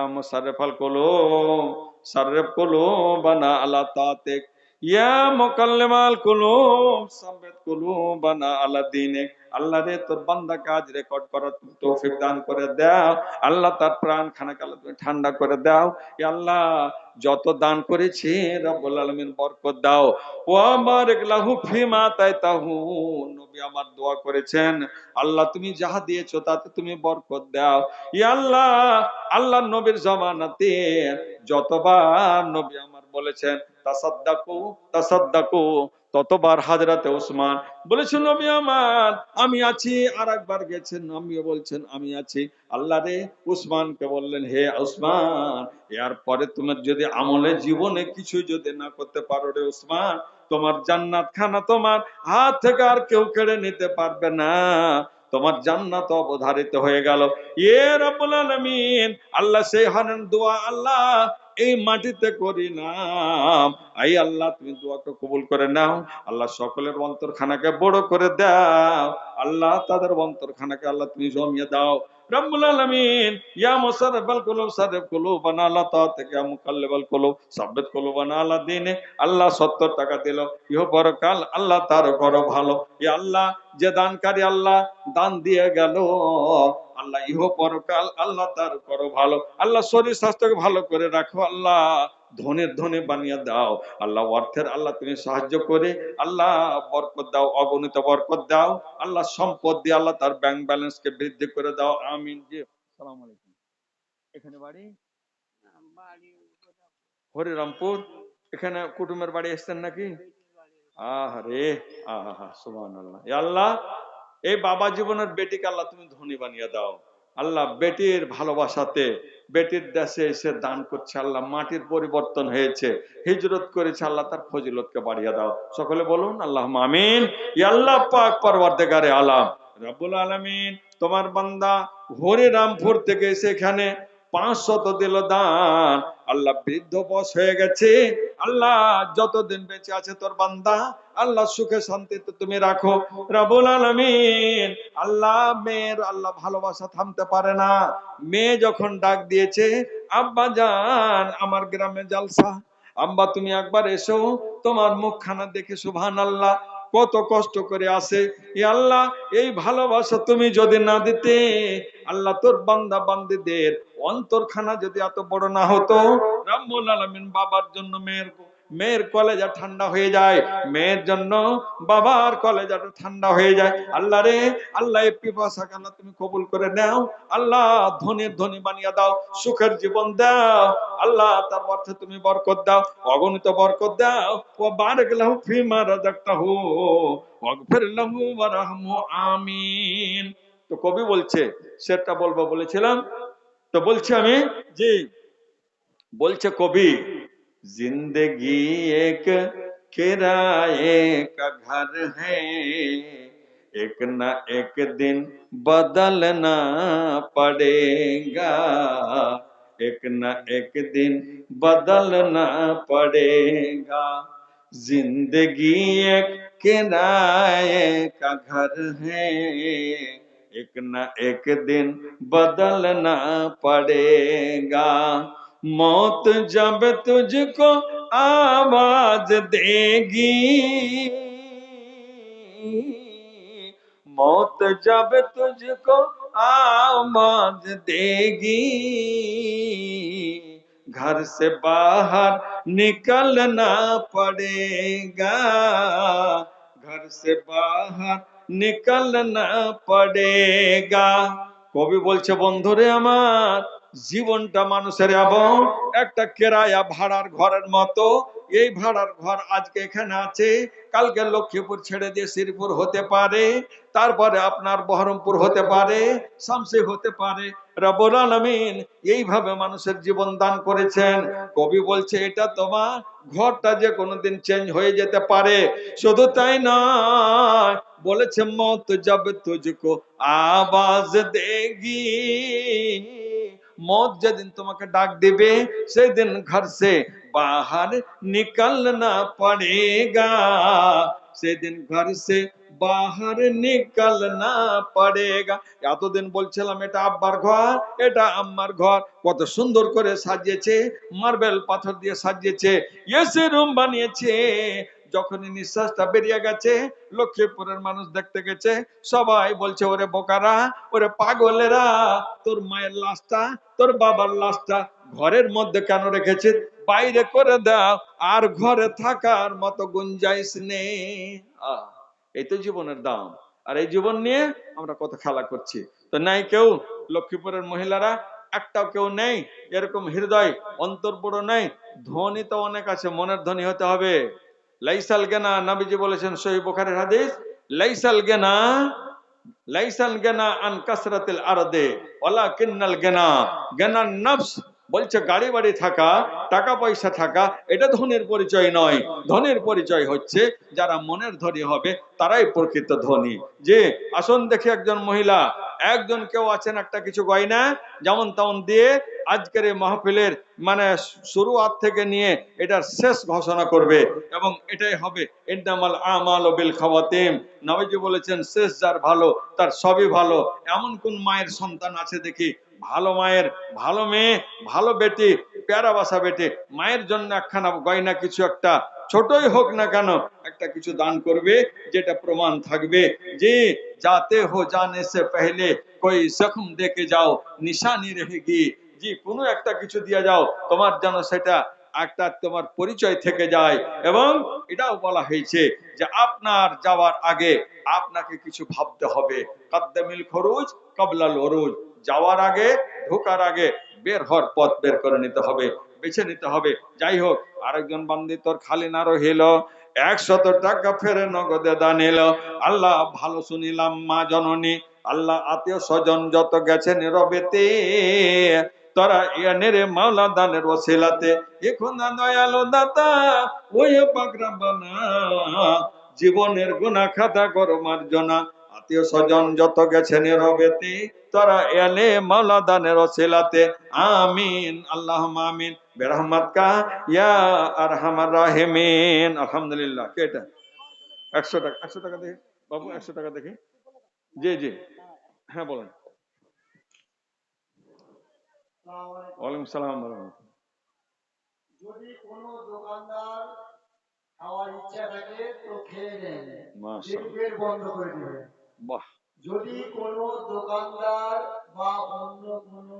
मुशर्रफल कुलो को कुलो बना अला तातिक। या मुकलमाल कुलो को कुलो बना अला दीनिक। আল্লাহ রে তোর বান্দা কাজ রেকর্ড করার তুমি তৌফিক দান করে দাও। আল্লাহ তার প্রাণ খানাকে আল্লাহ তুমি ঠান্ডা করে দাও। আল্লাহ, যত দান করেছি রব্বুল আলামিন বরকত দাও। ও আমার লাহু ফিমা তাইতাহু, নবী আমার দোয়া করেছেন। আল্লাহ তুমি যাহা দিয়েছ তাতে তুমি বরকত দাও। ই আল্লাহ আল্লাহ নবীর জমানাতে যতবার নবী আমার বলেছেন, তাসাদ্দাকু তাসাদ্দাকু ততবার হাজরাতে ওসমান বলেছেন নবী আমার, আমি আছি। আর একবার গেছেন, আমিও বলছেন, আমি আছি। আল্লাহ রে উসমানকে বললেন, হে উসমান এর পরে তোমার যদি আমলে জীবনে কিছু যদি না করতে পারো রে উসমান তোমার জান্নাত খানা তোমার হাত থেকে আর কেউ কেড়ে নিতে পারবে না। তোমার জান্নাত অবধারিত হয়ে গেল। এ রব্বুল আলামিন, আল্লাহ সেই হারেন দোয়া আল্লাহ এই মাটিতে করি নাম। আই আল্লাহ, তুমি দোয়াকে কবুল করে নাও। আল্লাহ সকলের অন্তরখানাকে বড় করে দাও। আল্লাহ তাদের অন্তরখানাকে আল্লাহ তুমি জমিয়ে দাও। আল্লাহ 70 টাকা দিল। ইহ পরকাল আল্লাহ তার ভালো। আল্লাহ, যে আল্লাহ দান দিয়ে গেল, আল্লাহ আল্লাহ তার করো ভালো। আল্লাহ শরীর স্বাস্থ্যকে ভালো করে রাখো আল্লাহ। ধনের ধনে বানিয়ে দাও। আল্লাহ অর্থের আল্লাহ তুমি সাহায্য করে, আল্লাহ বরকত দাও, অগণিত বরকত দাও, আল্লাহ সম্পদ দিয়ে আল্লাহ তার ব্যাংক ব্যালেন্স কে বৃদ্ধি করে দাও। আমিন সালাম আলাইকুম। এখানে বাড়ি? হরিরামপুর। এখানে কুটুমের বাড়ি এসছেন নাকি? আহ রে আহা আল্লাহ আল্লাহ, এই বাবা জীবনের বেটিকে আল্লাহ তুমি ধনী বানিয়ে দাও। আল্লাহ বেটির ভালোবাসাতে, বেটির দেশে এসে দান করছে আল্লাহ, মাটির পরিবর্তন হয়েছে, হিজরত করেছে আল্লাহ, তার ফজিলতকে বাড়িয়ে দাও। সকলে বলুন আল্লাহ মামিন আল্লাহ পাক পরবর্তীকারে আলাম। রাব্বুল আলমিন, তোমার বান্দা হরিরামপুর থেকে এসে এখানে পাঁচশত দিল দান। আল্লাহ বৃদ্ধ বস হয়ে গেছে। আল্লাহ যতদিন বেঁচে আছে তোর বান্দা, আল্লাহ সুখে শান্তিতে তুমি রাখো। রাবুল আলমিন, আল্লাহ মেয়ের আল্লাহ ভালোবাসা থামতে পারে না। মেয়ে যখন ডাক দিয়েছে, আব্বা জান আমার গ্রামে জালসা। আব্বা তুমি একবার এসো, তোমার মুখখানা দেখে সুভান আল্লাহ কত কষ্ট করে আসে এ আল্লাহ, এই ভালোবাসা তুমি যদি না দিতে, আল্লাহ তোর বান্দা বান্দিদের অন্তরখানা যদি এত বড় না হতো রাম্বুল আলমিন বাবার জন্য মেয়ের মেয়ের কলেজা ঠান্ডা হয়ে যায়, মেয়ের জন্য বাবার কলেজাটা ঠান্ডা হয়ে যায়। আল্লাহ রে, আল্লাহ তুমি কবুল করে নাও। আল্লাহ ধনের ধনী বানিয়ে দাও, সুখের জীবন দাও। আল্লাহ তার অর্থে তুমি বরকত দাও, অগণিত বরকত দাও। ও বারেক লাহু ফিমা রাযাকতাহু ওয়াগফির লাহু ওয়ারহামহু আমিন। তো কবি বলছে, সেটা বলব বলেছিলাম। তো বলছি আমি, জি, বলছে কবি ज़िंदगी एक किराए का घर है। एक न एक दिन बदलना पड़ेगा। एक न एक दिन बदलना पड़ेगा। ज़िंदगी एक किराए का घर है। एक न एक दिन बदलना पड़ेगा। मौत जब तुझको आवाज देगी मौत जब तुझको आवाज देगी घर से बाहर निकलना पड़ेगा घर से बाहर निकलना पड़ेगा কবি বলছে বন্ধুরে আমার জীবনটা মানুষের এবং একটা কেরায়া ভাড়ার ঘরের মতো। এই ভাড়ার ঘর আজকে এখানে আছে। কালকে লক্ষ্মীপুর ছেড়ে দিয়ে শ্রীপুর হতে পারে। তারপরে আপনার বহরমপুর হতে পারে, শামসি হতে পারে। রবুল আলমিন এইভাবে মানুষের জীবন দান করেছেন। কবি বলছে, এটা তোমার ঘরটা যে কোনোদিন চেঞ্জ হয়ে যেতে পারে। শুধু তাই নয়, বলেছে, মত জব তুঝকো আওয়াজ দেগি। मौत যেদিন তোমাকে ডাক দেবে, সেদিন ঘর সে বাহার নিকলনা পড়েগা। সেদিন ঘর সে বাহার নিকলনা পড়েগা। এতদিন বলছিলাম, এটা আব্বার ঘর, এটা আম্মার ঘর। কত সুন্দর করে সাজিয়েছে, মার্বেল পাথর দিয়ে সাজিয়েছে, এসে রুম বানিয়েছে। যখনই নিঃশ্বাসটা বেরিয়ে গেছে, লক্ষ্মীপুরের মানুষ দেখতে গেছে, সবাই বলছে, ওরে বোকারা, ওরে পাগলেরা, তোর মায়ের লাশটা, তোর বাবার লাশটা ঘরের মধ্যে কেন রেখেছে? বাইরে করে দাও, আর ঘরে থাকার মতো গুঞ্জাইশ নেই। এই তো জীবনের দাম। আর এই জীবন নিয়ে আমরা কত খেলা করছি। তো নাই কেউ লক্ষ্মীপুরের মহিলারা, একটাও কেউ নেই। এরকম হৃদয় অন্তর বড় নেই। ধনী তো অনেক আছে, মনের ধনী হতে হবে। লাইসাল গেনা, নাবিজি বলেছেন সহি বোখারের হাদিস, লাইসাল গেনা লাইসাল গেনা আন কাসরাতিল আরদে ওয়ালা কিন্নাল গেনা, গেনার নফস বলছে, গাড়ি বাড়ি থাকা, টাকা পয়সা থাকা, এটা ধনের পরিচয় নয়। ধনের পরিচয় হচ্ছে, যারা মনের ধনী হবে, তারাই প্রকৃত ধনী। যে, আসুন দেখি একজন মহিলা, একজন কেউ আছেন একটা কিছু গয়না, যেমন তেমন দিয়ে আজকের এই মাহফিলের মানে শুরুয়াত থেকে নিয়ে এটার শেষ ঘোষণা করবে, এবং এটাই হবে ইন্দামাল আমাল বিল খাওয়াতিম। নবীজি বলেছেন, শেষ যার ভালো, তার সবই ভালো। এমন কোন মায়ের সন্তান আছে দেখি ভালো মায়ের, ভালো মেয়ে, ভালো বেটি, প্যারা বাসা বেটে, মায়ের জন্য একখানা গয়না কিছু একটা, ছোটই হোক না কেন, একটা কিছু দান করবে, যেটা প্রমাণ থাকবে যে যাতে হো জানে সে পহলে কই জখম দেখে যাও, নিশানি রেখে গিয়ে যে কোনো একটা কিছু দিয়ে যাও, তোমার যেন সেটা একটা তোমার পরিচয় থেকে যায় এবং এটাও বলা হয়েছে যে আপনার যাওয়ার আগে আপনাকে কিছু ভাবতে হবে। কাদ্দামিল খরুজ, কাবলাল অরুজ যাওয়ার আগে, ঢোকার আগে বের হওয়ার পথ বের করে নিতে হবে, বেছে নিতে হবে। যাই হোক, আরেকজন বান্দি তোর খালি না রহিল, একশত টাকা ফেরে নগদে দান এলো। আল্লাহ ভালো শুনিলাম মা জননী, আল্লাহ আত্মীয় স্বজন যত গেছে নীরবেতে তোরা ইয়ানের মাওলা দানের ওসিলাতে এখন দয়ালো দাতা ওই পাকরা বানা জীবনের গুনাহ খাতা করো মার্জনা। আত্মীয় স্বজন যত গেছে নীরবেতে তোরা এলে মাওলা দানের ওসিলাতে আমিন আল্লাহ আমিন। বেরহমত কা, ইয়া আরহামার রাহিমিন। আলহামদুলিল্লাহ, কে এটা? একশো টাকা একশো টাকা দেখি। বাবু, একশো টাকা দেখি। জি জি। হ্যাঁ বলেন। ওয়ালাইকুম সালাম। যদি কোনো দোকানদার খাওয়ার ইচ্ছা থাকে তো খেয়ে নেন। পেট বন্ধ করে দিবেন। বাহ। যদি কোনো দোকানদার বা অন্য কোনো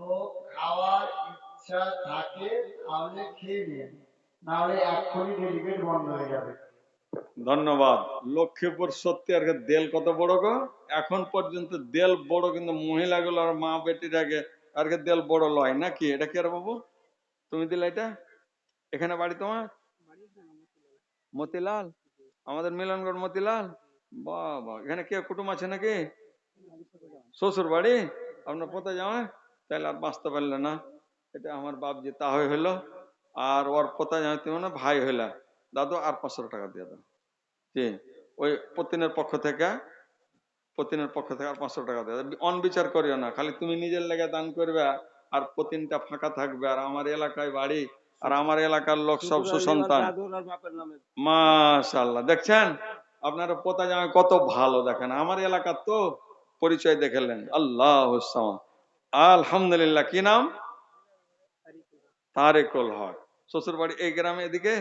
লোক খাওয়ার ইচ্ছা থাকে তাহলে খেয়ে নিন। নাহলে এক্ষুনি ডেলিগেট বন্ধ হয়ে যাবে। ধন্যবাদ। লক্ষ্মীপুর সত্যি আর দেল কত বড় গো? এখন পর্যন্ত দেল বড় কিন্তু মহিলাগুলো আর মা বেটির আগে আর দেল বড় লয়, নাকি? এটা কি আর বাবু? তুমি দিলে এটা? এখানে বাড়ি তোমার? মতিলাল? আমাদের মিলনগড় মতিলাল? বাহ এখানে কে কুটুম আছে নাকি? শ্বশুর বাড়ি? আপনার কোথায় যাওয়া তাহলে আর বাঁচতে পারলে না। এটা আমার বাপ যে তা হয়ে হইল, আর ওর পোতা জানতে না, ভাই হইলা। দাদু, আর পাঁচশো টাকা দিয়ে দাও। জি, ওই পতিনের পক্ষ থেকে পতিনের পক্ষ থেকে আর পাঁচশো টাকা দিয়ে। অনবিচার করিও না খালি তুমি নিজের লেগে দান করবে আর পতিনটা ফাঁকা থাকবে আর আমার এলাকায় বাড়ি আর আমার এলাকার লোক সব সুসন্তান। মাশাল্লাহ দেখছেন? আপনার পোতা জামাই কত ভালো দেখেন। আমার এলাকার তো পরিচয় দেখলেন আল্লাহ আলহামদুলিল্লাহ। কি নাম? তারেকুল হক। শ্বশুর বাড়ি এই গ্রামে এদিকে?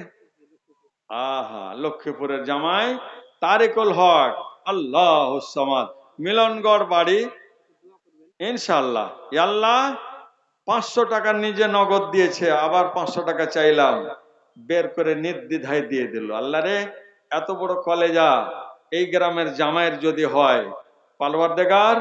আহা লক্ষ্মীপুরের জামাই তারেকুল হক। আল্লাহ মিলনগড় বাড়ি ইনশাল্লাহ আল্লাহ পাঁচশো টাকা নিজে নগদ দিয়েছে, আবার পাঁচশো টাকা চাইলাম। বের করে নির্দ্বিধায় দিয়ে দিল। আল্লাহ রে, এত বড় কলেজা, এই গ্রামের জামাইয়ের যদি হয় পালওয়ার দেগার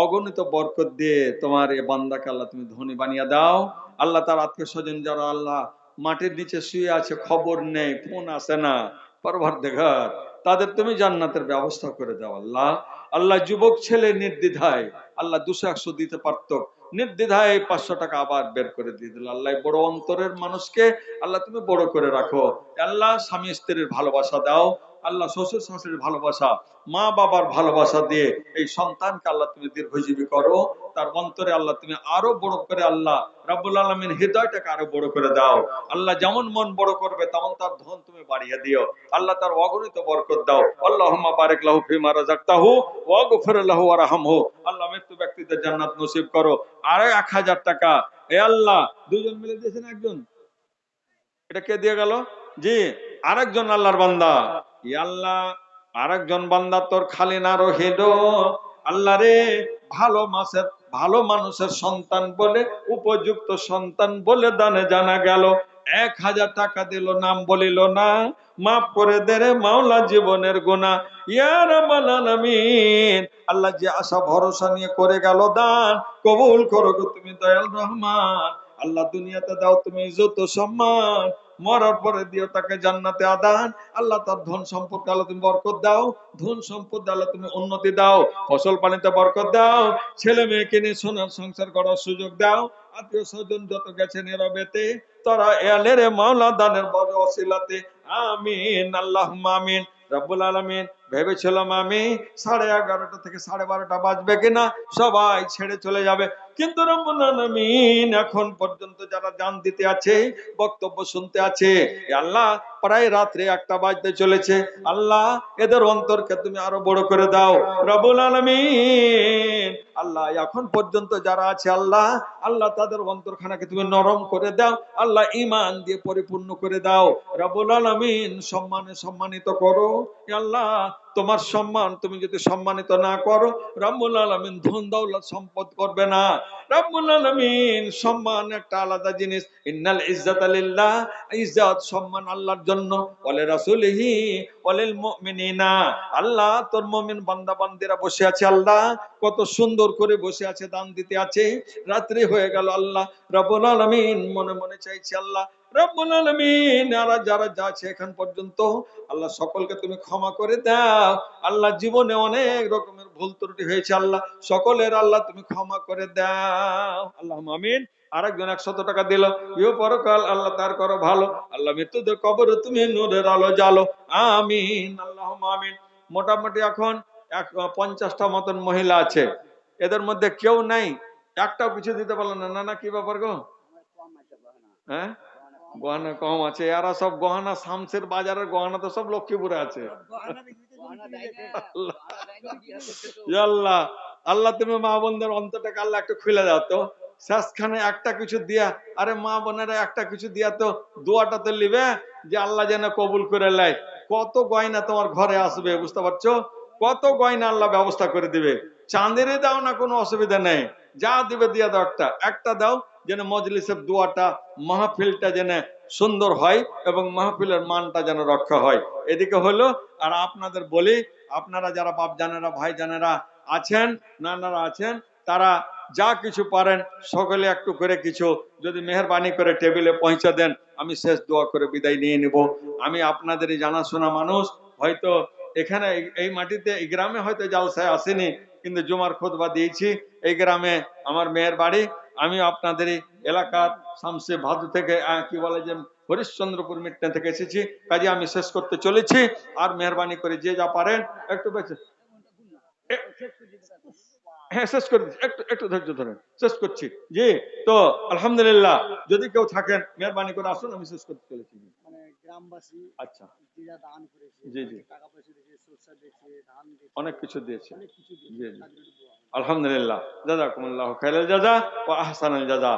অগণিত বরকত দিয়ে তোমার এ বান্দাকে আল্লাহ তুমি ধনী বানিয়ে দাও। আল্লাহ তার আত্মীয় স্বজন যারা আল্লাহ মাটির নিচে শুয়ে আছে, খবর নেই, ফোন আসে না পারভার দেখার তাদের তুমি জান্নাতের ব্যবস্থা করে দাও, আল্লাহ। আল্লাহ যুবক ছেলে নির্দ্বিধায়, আল্লাহ দুশো একশো দিতে পারতো। নির্দ্বিধায় পাঁচশো টাকা আবার বের করে দিয়ে দিল। আল্লাহ বড় অন্তরের মানুষকে, আল্লাহ তুমি বড় করে রাখো। আল্লাহ স্বামী স্ত্রীর ভালোবাসা দাও। আল্লাহ শ্বশুর শাশুড়ির ভালোবাসা, মা বাবার ভালোবাসা দিয়ে এই সন্তানকে আল্লাহ তুমি দীর্ঘজীবী করো। তার অন্তরে আল্লাহ তুমি আরও বড় করে আল্লাহ রাব্বুল আলমিন হৃদয়টাকে আরও বড় করে দাও। আল্লাহ যেমন মন বড় করবে, তেমন তার ধন তুমি বাড়িয়ে দিও। আল্লাহ তার অগণিত বরকত দাও। আল্লাহুম্মা বারিক লাহু ফিমা রাযাকতাহু ওয়া গফির লাহু ওয়ারহামহু আল্লাহ মৃত্যু ব্যক্তিদের জান্নাত নসিব করো। আর এক হাজার টাকা। এ আল্লাহ দুজন মিলে দিয়েছেন একজন। এটা কে দিয়ে গেল? জি, আরেকজন আল্লাহর বান্দা। ই আল্লাহ আরেকজন বান্দা তোর খালি না রহিল। আল্লাহ রে, ভালো মাসের ভালো মানুষের সন্তান বলে, উপযুক্ত সন্তান বলে দানে জানা গেল। এক হাজার টাকা দিল, নাম বলিল না। মাফ করে দে রে মাওলা, জীবনের গোনা ইয়ার আলামিন। আল্লাহ যে আশা, ভরসা নিয়ে করে গেল দান, কবুল করো তুমি দয়াল রহমান। আল্লাহ দুনিয়াতে দাও তুমি যত সম্মান। মরার পরে দিও তাকে জান্নাতে আদান। আল্লাহ তার ধন সম্পদ আল্লাহ তুমি বরকত দাও। ধন সম্পদ আল্লাহ তুমি উন্নতি দাও। ফসল পানিতে বরকত দাও। ছেলে মেয়েকে নিয়ে সোনার সংসার করার সুযোগ দাও। আত্মীয় স্বজন যত গেছে নীরবেতে, তারা এলে রে মাওলা দানের বড় অশিলাতে আমিন আল্লাহ আমিন। রব্বুল আলমিন। ভেবেছিলাম আমি সাড়ে এগারোটা থেকে সাড়ে বারোটা বাজবে কিনা, সবাই ছেড়ে চলে যাবে। কিন্তু আলমিন এখন পর্যন্ত যারা জান দিতে আছে, বক্তব্য শুনতে আছে আল্লাহ প্রায় রাত্রে একটা বাজতে চলেছে। আল্লাহ এদের অন্তরকে তুমি আরও বড় করে দাও। রবুল আলমিন আল্লাহ, এখন পর্যন্ত যারা আছে আল্লাহ আল্লাহ তাদের অন্তরখানাকে তুমি নরম করে দাও, আল্লাহ ইমান দিয়ে পরিপূর্ণ করে দাও। রবুল আলমিন সম্মানে সম্মানিত করো। আল্লাহ, তোমার সম্মান তুমি যদি সম্মানিত না করো, রব্বুল আলমিন ধন দৌলত সম্পদ করবে না। রব্বুল আলমিন সম্মান একটা আলাদা জিনিস। ইন্নাল ইজ্জাত আলিল্লাহ ইজ্জত সম্মান আল্লাহর জন্য। বলে রাসূলিহি, ওয়ালিল মুমিনিনা। আল্লাহ তোর মুমিন বান্দা বান্দিরা বসে আছে, আল্লাহ, কত সুন্দর করে বসে আছে, দান দিতে আছে। রাত্রি হয়ে গেল আল্লাহ। রব্বুল আলামিন মনে মনে চাইছে আল্লাহ, রব্বুল আলামিন আর যারা যা আছে এখন পর্যন্ত, আল্লাহ সকলকে তুমি ক্ষমা করে দাও। আল্লাহ জীবনে অনেক রকমের ভুল ত্রুটি হয়েছে আল্লাহ, সকলের আল্লাহ তুমি ক্ষমা করে দাও। আল্লাহ একশত টাকা দিল পরকাল, আল্লাহ তার করো ভালো। আল্লাহ মৃত্যুদের কবর তুমি নূরের আলো জ্বালো। আমিন আল্লাহ আমিন। মোটামুটি এখন এক, পঞ্চাশটা মতন মহিলা আছে। এদের মধ্যে কেউ নাই। একটাও কিছু দিতে পারল না। না না, কি ব্যাপার গো? হ্যাঁ? গহনা কম আছে। এরা সব গহনা শামসের বাজারের গহনা তো সব লক্ষ্মীপুরে আছে। আল্লাহ। আল্লাহ, তুমি মা বোনদের অন্তরটাকে আল্লাহ একটু খুলে দাও তো। শেষখানে একটা কিছু দিয়া, আরে মা বোনেরা একটা কিছু দিয়া তো দোয়াটা তো লিবে যে আল্লাহ যেন কবুল করে লাই কত গয়না তোমার ঘরে আসবে, বুঝতে পারছ? কত গয়না আল্লাহ ব্যবস্থা করে দিবে। চাঁদেরে দাও না, কোনো অসুবিধা নেই। যা দিবে দিয়া দাও একটা। একটা দাও যেন মজলিসের দোয়াটা, মাহফিলটা যেন সুন্দর হয় এবং মাহফিলের মানটা যেন রক্ষা হয়। এদিকে হলো, আর আপনাদের বলি, আপনারা যারা বাপ জানেরা ভাই জানেরা আছেন, নানারা আছেন, তারা যা কিছু পারেন, সকলে একটু করে কিছু, যদি মেহরবানি করে টেবিলে পৌঁছে দেন, আমি শেষ দোয়া করে বিদায় নিয়ে নিব। আমি আপনাদেরই জানাশোনা মানুষ, হয়তো এখানে এই- মাটিতে, এই গ্রামে হয়তো জালসায় আসেনি কিন্তু জুমার খোদবা দিয়েছি। এই গ্রামে আমার মেয়ের বাড়ি। আমি আপনাদের এলাকার শামসে ভাদু থেকে কি বলে যে, হরিশ্চন্দ্রপুর মিটনে থেকে এসেছি। কাজে আমি শেষ করতে চলেছি। আর মেহরবানি করে যে যা পারেন, একটু বেঁচে হ্যাঁ শেষ করে একটু একটু ধৈর্য ধরেন। শেষ করছি। জি, তো আলহামদুলিল্লাহ, যদি কেউ থাকেন, মেহরবানি করে আসুন, আমি শেষ করতে চলেছি। গ্রামবাসী আচ্ছা। যারা দান করেছে জি, জি। টাকা পয়সা দিয়েছে সরষা দিয়েছে ধান দিয়েছে অনেক কিছু দিয়েছে। অনেক কিছু। আলহামদুলিল্লাহ। জাজাকুমুল্লাহ খাইরাল জাজা ও আহসানাল জাজা।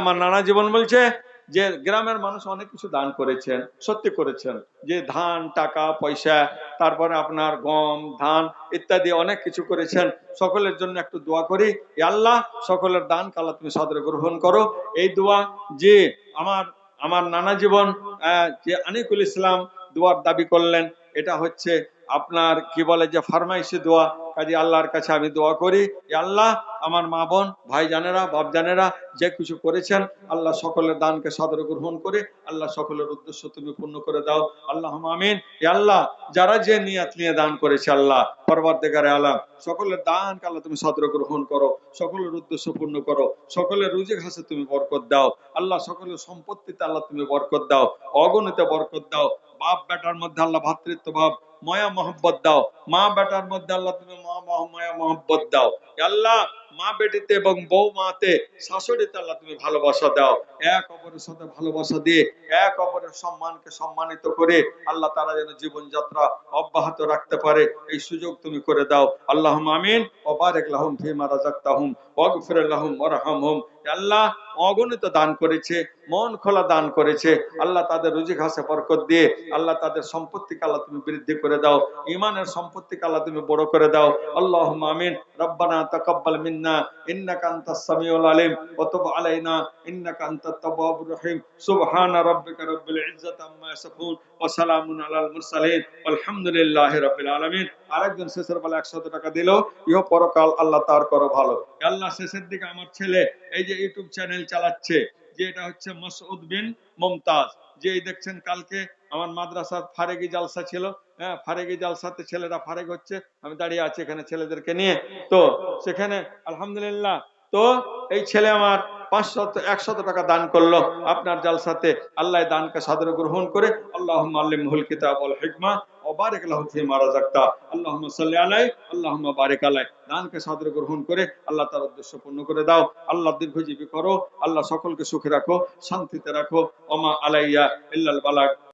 আমার নানা জীবন বলছে যে গ্রামের মানুষ অনেক কিছু দান করেছেন সত্যি করেছেন। যে ধান টাকা পয়সা তারপরে আপনার গম ধান ইত্যাদি অনেক কিছু করেছেন। সকলের জন্য একটু দোয়া করি। আল্লাহ সকলের দান কালা তুমি সদরে গ্রহণ করো। এই দোয়া যে আমার আমার নানা জীবন যে আনিকুল ইসলাম দোয়ার দাবি করলেন, এটা হচ্ছে আপনার কি বলে যে ফার্মাইসি দোয়া। কাজে আল্লাহর কাছে আমি দোয়া করি আল্লাহ আমার মা বোন ভাই জানেরা বাপ জানেরা যে কিছু করেছেন, আল্লাহ সকলের দানকে সাদরে গ্রহণ করে, আল্লাহ সকলের উদ্দেশ্য তুমি পূর্ণ করে দাও। আল্লাহ আমিন। আল্লাহ, যারা যে নিয়াত নিয়ে দান করেছে আল্লাহ, পরবর্তীকারে আল্লাহ, সকলের দানকে আল্লাহ তুমি সাদরে গ্রহণ করো, সকলের উদ্দেশ্য পূর্ণ করো, সকলের রুজি ঘাসে তুমি বরকত দাও, আল্লাহ সকলের সম্পত্তিতে আল্লাহ তুমি বরকত দাও, অগণিত বরকত দাও, বাপ বেটার মধ্যে আল্লাহ ভাতৃত্ব ভাব, ময়া মহব্বত দাও, মা বেটার মধ্যে আল্লাহ তুমি মা ময়া মহব্বত দাও। আল্লাহ মা বেটিতে এবং বউ মাতে শাশুড়িতে আল্লাহ তুমি ভালোবাসা দাও। এক অপরের সাথে ভালোবাসা দিয়ে, এক অপরের সম্মানকে সম্মানিত করে আল্লাহ তারা যেন জীবনযাত্রা অব্যাহত রাখতে পারে। এই সুযোগ তুমি করে দাও। আল্লাহ আমিন। ও বারেক লাহুম ফিমা রাজাক্তাহুম। ওয়াগফির আল্লাহ অগণিত দান করেছে, মন খোলা দান করেছে। আল্লাহ তাদের রুজি ঘাসে বরকত দিয়ে, আল্লাহ তাদের তুমি বৃদ্ধি করে দাও। ইমানের তুমি বড় করে দাও। আল্লাহ আমিন। রব্বানা মিন্না সামিউল আলিম। আলাইনা রহিম। আম্মা ইয়াসিফুন। ওয়া সালামুন আলাল মুরসালিন। রাব্বিল আলামিন। আরেকজন শেষের বেলা 100 টাকা দিল, ইহ পরকাল আল্লাহ তার করো ভালো। আল্লাহ শেষের দিকে আমার ছেলে এই যে ইউটিউব চ্যানেল চালাচ্ছে, যে এটা হচ্ছে মাসউদ বিন মুমতাজ। যে দেখছেন কালকে আমার মাদ্রাসার ফারেগি জালসা ছিল হ্যাঁ ফারেগি জালসাতে ছেলেরা ফারেগ হচ্ছে, আমি দাঁড়িয়ে আছি এখানে ছেলেদেরকে নিয়ে। তো সেখানে আলহামদুলিল্লাহ, তো এই ছেলে আমার পাঁচশত, একশত টাকা দান করল আপনার জালসাতে। আল্লাহ দানকে সাদরে গ্রহণ করে আল্লাহ আল্লিমহুল কিতাব হিকমা বারিক মারা ফিমা রাযাকতা আল্লাহুম্মা সাল্লি আলাই আল্লাহুম্মা বারিক আলাই দানকে সাদরে গ্রহণ করে আল্লাহ তার উদ্দেশ্য পূর্ণ করে দাও। আল্লাহ দীর্ঘজীবী করো, আল্লাহ সকলকে সুখে রাখো, শান্তিতে রাখো। ওমা আলাইয়া ইল্লাল বালাগ।